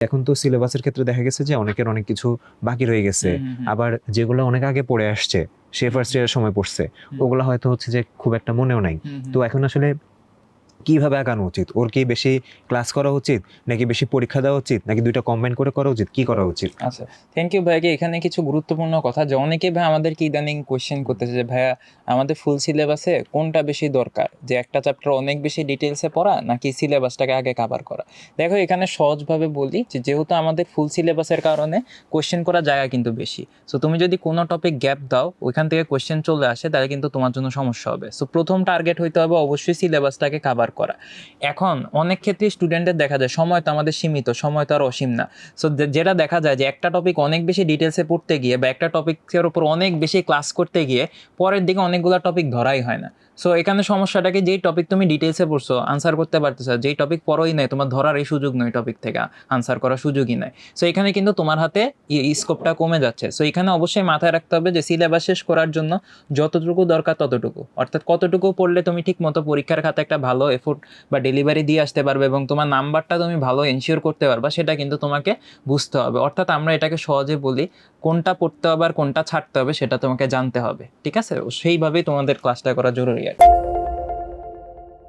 এখন তো সিলেবাসের ক্ষেত্রে দেখা গেছে যে অনেকের অনেক কিছু বাকি রয়ে গেছে। আবার যেগুলো অনেক আগে পড়ে আসছে সে ফার্স্ট ইয়ারের সময় পড়ছে ওগুলো হয়তো হচ্ছে যে খুব একটা মনেও নাই। তো এখন আসলে কীভাবে আগানো উচিত? ওর কি বেশি ক্লাস করা উচিত? নাকি বেশি পরীক্ষা দেওয়া উচিত? নাকি দুইটা কম্বাইন করে করা উচিত? কি করা উচিত? আচ্ছা থ্যাংক ইউ ভাইকে এখানে কিছু গুরুত্বপূর্ণ কথা যে অনেকে ভাই আমাদেরকে ইদানিং কোয়েশ্চেন করতেছে যে, ভাইয়া, আমাদের ফুল সিলেবাসে কোনটা বেশি দরকার? যে একটা চ্যাপ্টার অনেক বেশি ডিটেলসে পড়া, নাকি সিলেবাসটাকে আগে কাভার করা? দেখো, এখানে সহজভাবে বলি যে, যেহেতু আমাদের ফুল সিলেবাসের কারণে কোয়েশ্চেন করা জায়গা কিন্তু বেশি। সো তুমি যদি কোনো টপিক গ্যাপ দাও, ওইখান থেকে কোয়েশ্চেন চলে আসে, তাহলে কিন্তু তোমার জন্য সমস্যা হবে। সো প্রথম টার্গেট হইতে হবে অবশ্যই সিলেবাসটাকে কাভার করা। এখন অনেক ক্ষেত্রে স্টুডেন্টের দেখা যায়, সময় তো আমাদের সীমিত, সময় তো আর অসীম না। সো যেটা দেখা যায় যে, একটা টপিক অনেক বেশি ডিটেলসে পড়তে গিয়ে বা একটা টপিকের উপর অনেক বেশি ক্লাস করতে গিয়ে পরের দিকে অনেকগুলো টপিক ধরাই হয় না। সো এখানে সমস্যাটাকে যেই টপিক তুমি ডিটেলসে পড়ছো আনসার করতে পারতেছো, যেই টপিক পড়োই নাই, তোমার ধরার এই সুযোগ নয় টপিক থেকে আনসার করার সুযোগই নাই। সো এখানে কিন্তু তোমার হাতে স্কোপটা কমে যাচ্ছে। সো এখানে অবশ্যই মাথায় রাখতে হবে যে সিলেবাস শেষ করার জন্য যতটুকু দরকার ততটুকু। অর্থাৎ কতটুকু পড়লে তুমি ঠিক মতো পরীক্ষার খাতে একটা ভালো এফোর্ট বা ডেলিভারি দিয়ে আসতে পারবে এবং তোমার নাম্বারটা তুমি ভালো এনশিওর করতে পারবা, সেটা কিন্তু তোমাকে বুঝতে হবে। অর্থাৎ আমরা এটাকে সহজে বলি, কোনটা পড়তে হবে আর কোনটা ছাড়তে হবে সেটা তোমাকে জানতে হবে। ঠিক আছে? সেইভাবেই তোমাদের ক্লাসটা করা জরুরি আর।